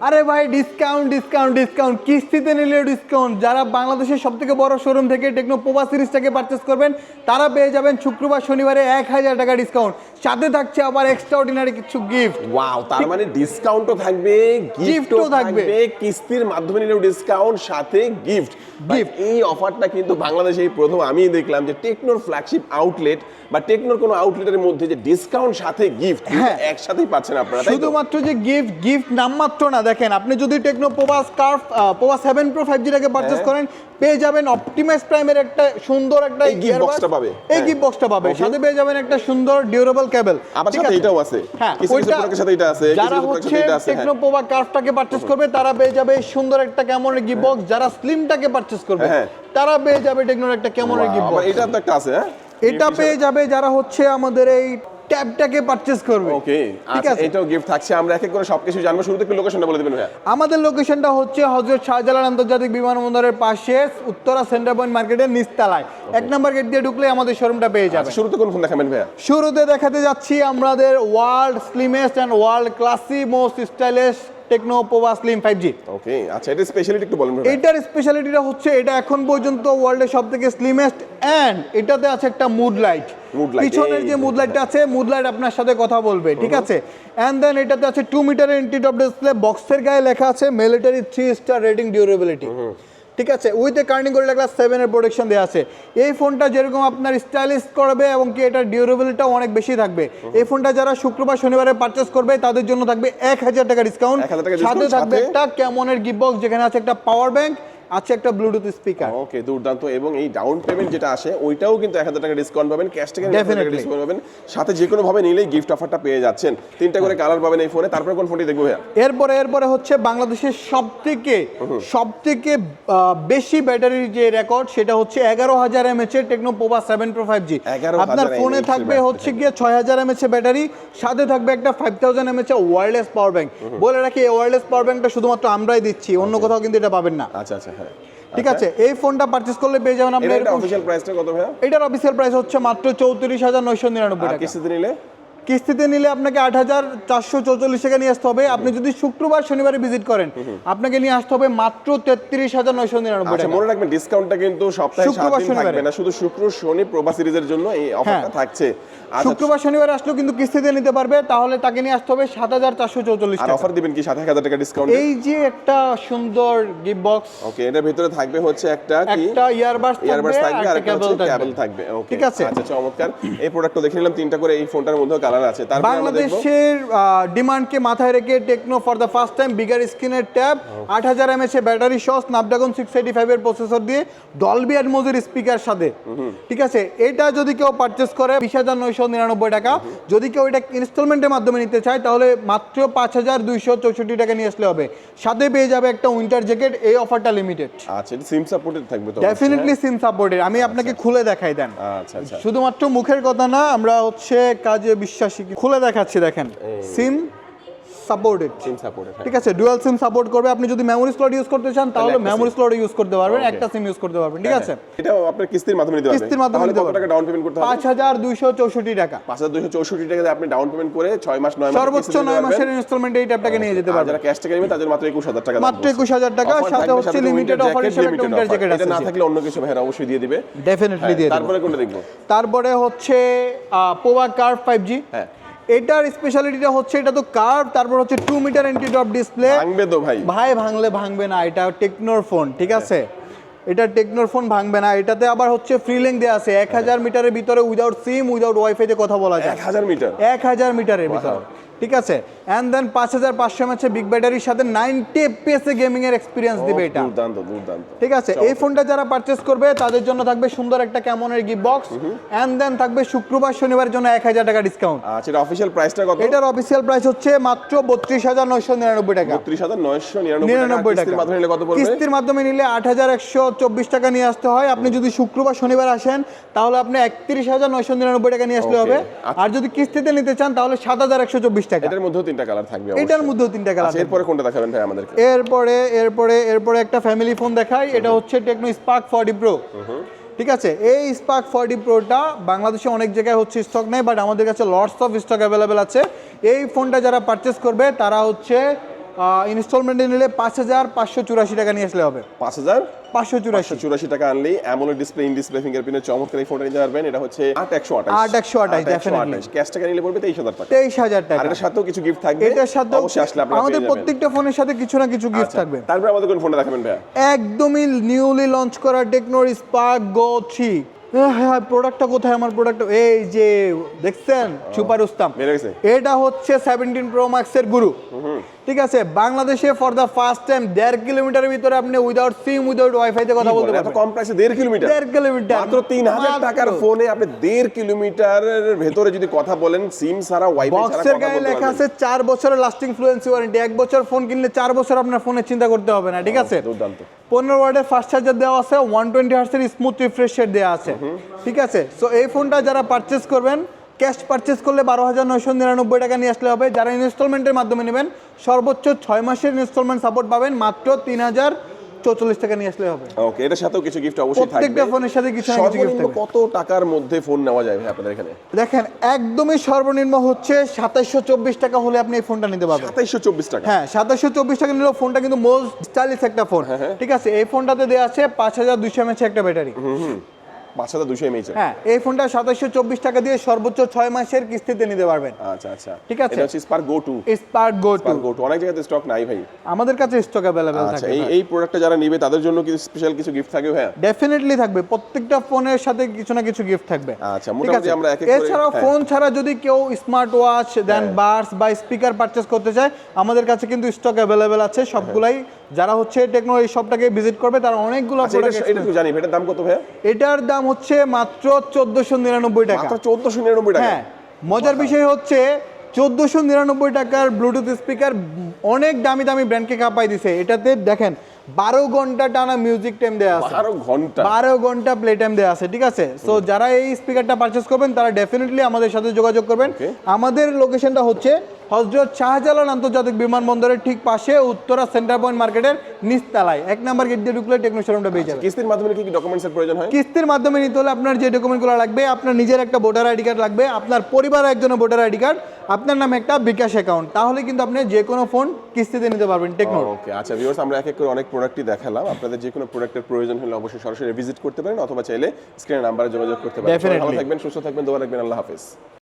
আরে ভাই discount discount discount কিস্তিতে নিলে ডিসকাউন্ট যারা বাংলাদেশের সব থেকে বড় শোরুম থেকে টেকনো পোভা সিরিজটাকে পারচেস করবেন তারা পেয়ে যাবেন শুক্রবার শনিবারে এক হাজার টাকা ডিসকাউন্ট সাথে থাকছে আবার এক্সট্রা অর্ডিনারি কিছু গিফট ওয়াও তার মানে ডিসকাউন্টও থাকবে গিফটও থাকবে। কিস্তির মাধ্যমে নিলেও ডিসকাউন্ট সাথে গিফট. গিফট এই অফারটা কিন্তু বাংলাদেশে এই প্রথম। আমি দেখলাম যে টেকনোর ফ্ল্যাগশিপ আউটলেট বা টেকনোর কোনো আউটলেটের মধ্যে যে ডিসকাউন্ট সাথে গিফট হ্যাঁ। একসাথেই পাচ্ছেন আপনারা শুধুমাত্র যে গিফট গিফট নামমাত্র না দেখেন আপনি যদি টেকনো পোভা স্কার্ফ পোভা সেভেন প্রো ফাইভ জিটাকে পারচেস হ্যাঁ। করেন পেয়ে যাবেন অপটিমাইজ প্রাইমের একটা সুন্দর একটা এই gift পাবে। এই হ্যাঁ। গিফট বক্সটা পাবে সাথে পেয়ে যাবেন একটা সুন্দর ডিউরেবল কেবল আবার সাথে এটাও আছে। হ্যাঁ ওইটা- সাথে এটা আছে যারা হচ্ছে হ্যাঁ। টেকনো পোভা কার্ভটাকে পারচেস করবে তারা পেয়ে যাবে সুন্দর একটা কেমনের গিফট বক্স যারা স্লিমটাকে পারচেস করবে হ্যাঁ। তারা পেয়ে যাবে টেকনোর একটা Wow, গিফট বক্স এটা তো একটা আছে হ্যাঁ? এটা পেয়ে যাবে যারা হচ্ছে আমাদের এই ট্যাবটাকে পারচেস করবে। ওকে ঠিক আচ্ছা আছে? এটাও গিফট থাকছে আমরা এক এক করে সবকিছু জানব। শুরু থেকে লোকেশনটা বলে দিবেন ভাইয়া। আমাদের লোকেশনটা হচ্ছে হজরত শাহজালাল আন্তর্জাতিক বিমানবন্দরের পাশে উত্তরা সেন্টার পয়েন্ট মার্কেটের নিচতলায়। এক নম্বর গেট দিয়ে ঢুকলে আমাদের শোরুমটা পেয়ে যাবে। আচ্ছা, শুরুতে কোন ফোন দেখাবেন ভাইয়া? শুরুতে দেখাতে যাচ্ছি আমাদের world slimmest and world classy most stylish Tecno Pova slim five G okay আচ্ছা এটা স্পেশালিটি একটু বলেন এটার স্পেশালিটিটা হচ্ছে এটা এখন পর্যন্ত ওয়ার্ল্ডের সব থেকে স্লিমেস্ট অ্যান্ড এটাতে আছে একটা মুড লাইট পিছনের যে মুড লাইটটা আছে মুড লাইট আপনার সাথে কথা বলবে ঠিক আছে? অ্যান্ড দেন এটাতে আছে টু মিটারের ইন্টিটপ ডিসপ্লে বক্সের গায়ে লেখা আছে military three star rating durability ঠিক আছে? With a Corning gold class সেভেনের প্রোটেকশন দেওয়া আছে। এই ফোনটা যেরকম আপনার স্টাইলিশ করবে এবং কি এটার ডিউরেবিলিটিটাও অনেক বেশি থাকবে। এই ফোনটা যারা শুক্রবার শনিবারে পারচেস করবে তাদের জন্য থাকবে এক হাজার টাকা ডিসকাউন্ট 1000 টাকা সাথে থাকবে একটা ক্যামনের গিফট বক্স যেখানে আছে একটা পাওয়ার ব্যাংক আছে একটা ব্লুটুথ স্পিকার ওকে দুর্দান্ত। এবং এই ডাউন পেমেন্ট যেটা আসে ওইটাও কিন্তু এক হাজার টাকা ডিসকাউন্ট পাবেন ক্যাশ থেকে টাকা ডিসকাউন্ট পাবেন। সাথে যে কোনো ভাবে নিলেই গিফট অফারটা পেয়ে যাচ্ছেন। তিনটা করে কালার পাবেন এই ফোনে তারপরে কোন ফোনটি দেখব ভাইয়া? এরপরে এরপরে হচ্ছে বাংলাদেশের সব থেকে সব থেকে বেশি ব্যাটারির যে রেকর্ড সেটা হচ্ছে এগারো হাজার এমএচ এর Tecno Pova seven pro five G 11,000 আপনার ফোনে থাকবে হচ্ছে গিয়ে ছয় হাজার এমএচ এর ব্যাটারি সাথে থাকবে একটা five thousand M A H wireless power bank বলে রাখি এই ওয়্যারলেস পাওয়ার ব্যাংকটা শুধুমাত্র আমরাই দিচ্ছি অন্য কোথাও কিন্তু এটা পাবেন না। আচ্ছা আচ্ছা হ্যাঁ। ঠিক আছে এই ফোনটা পারচেজ করলে পেয়ে যাবেন আপনি এটা অফিশিয়াল প্রাইসটা কত ভাইয়া? এটার অফিশিয়াল প্রাইস হচ্ছে মাত্র চৌত্রিশ হাজার নয়শো নিরানব্বই আর টাকা। কিস্তিতে নিলে? কিস্তিতে নিলে আপনাকে আট হাজার চারশো চৌচল্লিশ টাকা নিয়ে আসতে হবে। আপনি যদি শুক্রবার শনিবারে ভিজিট করেন আপনাকে নিয়ে আসতে হবে মাত্র তেত্রিশ হাজার নয়শো নিরানব্বই আচ্ছা টাকা। মনে রাখবেন ডিসকাউন্টটা কিন্তু সপ্তাহে শুক্রবার, শনিবারে। না। শুধু শুক্র শনি প্রভা সিরিজের জন্য এই অফারটা হ্যাঁ। থাকছে। আচ্ছা। শুক্রবার শনিবারে আসলেও কিন্তু কিস্তিতে নিতে পারবে তাহলে তাকে নিয়ে আসতে হবে সাত হাজার চারশো চৌচল্লিশ টাকা। অফার দিবেন কি সাত হাজার টাকা ডিসকাউন্ট এই যে একটা সুন্দর গিফট বক্স ওকে এটার ভিতরে থাকবে হচ্ছে একটা কি? একটা ইয়ারবাডস ইয়ারবাডস থাকবে আর একটা কেবল থাকবে। ওকে ঠিক আছে। আচ্ছা চমৎকার। এই প্রোডাক্টটা দেখে নিলাম তিনটা করে এই ফোনটার মধ্যেও কালার আছে বাংলাদেশের ডিমান্ডকে মাথায় রেখে Tecno for the first time bigger স্ক্রিনের ট্যাব আট হাজার ব্যাটারি সহ স্ন্যাপড্রাগন সিক্স এইটি ফাইভের প্রসেসর দিয়ে ডলবি অ্যাটমোজের স্পিকার সাথে। ঠিক আছে? এটা যদি কেউ পারচেস করে বিশ হাজার নয়শো নিরানব্বই টাকা। যদি কেউ এটা ইনস্টলমেন্টের মাধ্যমে নিতে চায় তাহলে মাত্র পাঁচ হাজার দুইশো চৌষট্টি টাকা নিয়ে আসলে হবে। সাথে পেয়ে যাবে একটা উইন্টার জ্যাকেট এই অফারটা লিমিটেড আচ্ছা এটা সিম সাপোর্টেড থাকবে তো ডেফিনেটলি সিম সাপোর্টেড আমি আপনাকে খুলে দেখাই দেন? আচ্ছা আচ্ছা। শুধুমাত্র মুখের কথা না আমরা হচ্ছে কাজে বিশ্বাসী খুলে দেখাচ্ছি দেখেন। সিম সাপোর্টেড সিম সাপোর্টেড ঠিক আছে ডুয়াল সিম সাপোর্ট করবে। আপনি যদি মেমোরি স্লট ইউজ করতে চান তাহলে মেমোরি স্লট ইউজ করতে পারবেন একটা সিম ইউজ করতে পারবেন ঠিক আছে? এটাও আপনার কিস্তির মাধ্যমে নিতে পারবেন কিস্তির মাধ্যমে কত। টাকা ডাউন পেমেন্ট করতে হবে? পাঁচ হাজার দুইশো চৌষট্টি টাকা। পাঁচ হাজার দুশো চৌষট্টি টাকা দিয়ে আপনি ডাউন পেমেন্ট করে ছয় মাস নয় মাস সর্বোচ্চ নয় মাসের ইনস্টলমেন্ট এই ট্যাবটাকে নিয়ে যেতে পারবেন যারা ক্যাশ টাকা নেবে তাদের মাত্র একুশ হাজার টাকা দাম মাত্র 21,000 টাকা, সাথে হচ্ছে limited winter হিসেবে একটা winter offer। এটা না থাকলে অন্য কিছু ভাইরা অবশ্যই দিয়ে দিবে। ডেফিনেটলি হ্যাঁ, দিয়ে দেব। তারপরে কোনটা দেখব? তারপরে হচ্ছে কার্ভ ফাইভ জি হ্যাঁ। এটার স্পেশালিটিটা হচ্ছে এটা তো কার্ভ তারপর হচ্ছে two metre anti drop display ভাঙবে তো ভাই। ভাই ভাঙলে ভাঙবে না এটা টেকনোর ফোন ঠিক আছে? এটা টেকনোর ফোন ভাঙবে না এটাতে আবার হচ্ছে ফ্রি লিঙ্ক দেওয়া আছে এক হাজার মিটারের ভিতরে উইদাউট সিম উইদাউট ওয়াইফাই তে কথা বলা যায়। এক হাজার মিটার এক হাজার মিটারের ভিতরে। ঠিক আছে? অ্যান্ড দেন পাঁচ হাজার পাঁচশো এমএচ বিগ ব্যাটারির সাথে নাইনটি এফপিএস এ গেমিং এর এক্সপিরিয়েন্স দিবে এটা। দুর্দান্ত দুর্দান্ত। ঠিক আছে? এই ফোনটা যারা পারচেস করবে তাদের জন্য থাকবে সুন্দর একটা ক্যামনের গিফট বক্স অ্যান্ড দেন থাকবে শুক্রবার শনিবারের জন্য এক হাজার টাকা ডিসকাউন্ট আচ্ছা এটা অফিসিয়াল প্রাইসটা কত? এটার অফিসিয়াল প্রাইস হচ্ছে মাত্র বত্রিশ হাজার নয়শো নিরানব্বই টাকা। বত্রিশ হাজার নয়শো নিরানব্বই টাকা। টাকা কিস্তির মাধ্যমে নিলে কত পড়বে? কিস্তির মাধ্যমে নিলে আট হাজার একশো চব্বিশ টাকা নিয়ে আসতে হয়। আপনি যদি শুক্রবার শনিবার আসেন তাহলে আপনি একত্রিশ হাজার নয়শো নিরানব্বই টাকা নিয়ে আসলে হবে। আচ্ছা। আর যদি কিস্তিতে নিতে চান তাহলে সাত হাজার একশো চব্বিশ টাকা এটার মধ্যেও তিনটা কালার থাকবে এটার মধ্যেও তিনটা কালার আচ্ছা এরপরে কোনটা দেখাবেন ভাই আমাদেরকে? এরপরে এরপরে এরপরে একটা ফ্যামিলি ফোন দেখাই। এটা হচ্ছে টেকনো স্পার্ক ফর্টি প্রো ঠিক আছে? এই স্পার্ক ফর্টি প্রোটা বাংলাদেশে অনেক জায়গায় হচ্ছে স্টক নেই বাট আমাদের কাছে লটস অফ স্টক অ্যাভেলেবেল আছে। এই ফোনটা যারা পারচেস করবে তারা হচ্ছে ইনস্টলমেন্টে নিলে পাঁচ হাজার পাঁচশো চুরাশি টাকা নিয়ে আসলে হবে। পাঁচ হাজার পাঁচশো চুরাশি। চুরাশি টাকা আনলেই অ্যামোলেড ডিসপ্লে ইন ডিসপ্লে ফিঙ্গারপ্রিন্টের চমৎকার এই ফোনটা নিতে পারবেন। এটা হচ্ছে আট একশো আঠাশ। 8128 definitely। ক্যাশ টাকা নিলে পড়বে তেইশ হাজার টাকা। তেইশ হাজার টাকা। এটার সাথেও কিছু গিফট থাকবে। এটার সাথে অবশ্যই আসলে আপনারা আমাদের প্রত্যেকটা ফোনের সাথে কিছু না কিছু গিফট আচ্ছা, থাকবে। তারপরে আমাদের কোন ফোনটা দেখাবেন একদমই নিউলি লঞ্চ করা টেকনোর স্পার্ক গো থ্রি হ্যাঁ প্রোডাক্টটা কোথায়? আমার প্রোডাক্ট এই যে দেখছেন? সুপার উস্তাম। এটা হচ্ছে সেভেন্টিন প্রো ম্যাক্সের গুরু। ঠিক আছে? বাংলাদেশে ফর দ্য ফার্স্ট টাইম দেড় কিলোমিটারের ভিতরে আপনি উইদাউট সিম উইদাউট ওয়াইফাইতে কথা বলতে পারবেন। কম প্রাইসে দেড় কিলোমিটার? দেড় কিলোমিটার। মাত্র তিন হাজার টাকার ফোনে আপনি দেড় কিলোমিটারের ভেতরে যদি কথা বলেন সিম ছাড়া ওয়াইফাই বক্সের গায়ে লেখা আছে চার বছরের লাস্টিং ফ্লুয়েন্সি ওয়ারেন্টি এক বছর ফোন কিনলে চার বছর আপনার ফোনের চিন্তা করতে হবে না ঠিক আছে? দুর্দান্ত। পনেরো ওয়ার্ডের ফার্স্ট চার্জার দেওয়া আছে ওয়ান টোয়েন্টি হার্সের স্মুথ রিফ্রেশের দেওয়া আছে। ঠিক আছে? সো এই ফোনটা যারা পারচেস করবেন ক্যাশ পারচেস করলে বারো হাজার নয়শো নিরানব্বই টাকা নিয়ে আসলে হবে। যারা ইনস্টলমেন্টের মাধ্যমে নেবেন সর্বোচ্চ ছয় মাসের ইনস্টলমেন্ট সাপোর্ট পাবেন মাত্র তিন হাজার চৌচল্লিশ টাকা নিয়ে আসলে হবে। ওকে এটার সাথেও কিছু গিফট অবশ্যই থাকবে। প্রত্যেকটা ফোনের সাথে কিছু না কিছু গিফট কত টাকার মধ্যে ফোন নেওয়া যায় ভাই আপনাদের এখানে? দেখেন একদমই সর্বনিম্ন হচ্ছে সাতাইশশো চব্বিশ টাকা হলে আপনি এই ফোনটা নিতে পারবেন। সাতাইশশো চব্বিশ টাকা? হ্যাঁ সাতাশশো চব্বিশ টাকা নিলেও ফোনটা কিন্তু মোস্ট স্টাইলিশ একটা ফোন হ্যাঁ, ঠিক আছে এই ফোনটাতে দেওয়া আছে পাঁচ হাজার দুইশো এমএচ একটা ব্যাটারি পাঁচ হাজার দুশো এমএইচ হ্যাঁ এই ফোনটা সাতাশশো চব্বিশ টাকা দিয়ে সর্বোচ্চ ছয় মাসের কিস্তিতে নিতে পারবেন। আচ্ছা আচ্ছা। ঠিক আছে। এটা হচ্ছে Spark Go two Spark Go two Go two অনেক জায়গাতে স্টক নাই ভাই। আমাদের কাছে স্টক অ্যাভেলেবেল থাকে এই এই প্রোডাক্টটা যারা নিবে তাদের জন্য কি স্পেশাল কিছু গিফট থাকবে ভাইয়া? ডেফিনেটলি থাকবে। প্রত্যেকটা ফোনের সাথে কিছু না কিছু গিফট থাকবে। আচ্ছা, মোটামুটি আমরা এক এক এছাড়াও। ফোন ছাড়া যদি কেউ স্মার্ট ওয়াচ দেন। বার্স বা স্পিকার করতে চায় আমাদের কাছে কিন্তু স্টক অ্যাভেলেবেল আছে সবগুলাই। যারা হচ্ছে টেকনোলজি শপটাকে ভিজিট করবে তারা অনেকগুলো আচ্ছা প্রোডাক্ট এটা জানি এটার দাম কত এটার দাম হচ্ছে মাত্র চোদ্দশো নিরানব্বই টাকা। চোদ্দশো নিরানব্বই টাকা। হ্যাঁ মজার বিষয় হচ্ছে চোদ্দশো নিরানব্বই টাকার ব্লুটুথ স্পিকার অনেক দামি দামি ব্র্যান্ডকে কাঁপাই দিছে। এটাতে দেখেন বারো ঘণ্টা টানা মিউজিক টাইম দেওয়া আছে। বারো ঘণ্টা। বারো ঘণ্টা প্লে টাইম দেওয়া আছে ঠিক আছে? সো যারা এই স্পিকারটা পারচেস করবেন তারা ডেফিনেটলি আমাদের সাথে যোগাযোগ করবেন. আমাদের লোকেশনটা হচ্ছে হজরত শাহজালাল আন্তর্জাতিক বিমানবন্দরের ঠিক পাশে উত্তরা সেন্টার পয়েন্ট মার্কেটের নিচতলায়। এক নাম্বার গেট দিয়ে ঢুকলে টেকনো শোরুমটা পেয়ে যাবে। কিস্তির মাধ্যমে কি কি ডকুমেন্টসের প্রয়োজন হয়? কিস্তির মাধ্যমে নিতে হলে আপনার যে ডকুমেন্টগুলো লাগবে আপনার নিজের একটা ভোটার আইডি কার্ড লাগবে আপনার পরিবারের একজনের ভোটার আইডি কার্ড আপনার নামে একটা বিকাশ অ্যাকাউন্ট তাহলে কিন্তু আপনি যে কোনো ফোন কিস্তিতে নিতে পারবেন টেকনো ওকে আচ্ছা ভিউয়ার্স আমরা এক এক করে অনেক প্রোডাক্টই দেখালাম। আপনাদের যে কোনো প্রোডাক্টের প্রয়োজন হলে অবশ্যই সরাসরি ভিজিট করতে পারেন অথবা চাইলে স্ক্রিনে নাম্বারে যোগাযোগ করতে পারেন। ভালো থাকবেন সুস্থ থাকবেন দোয়া রাখবেন আল্লাহ হাফেজ।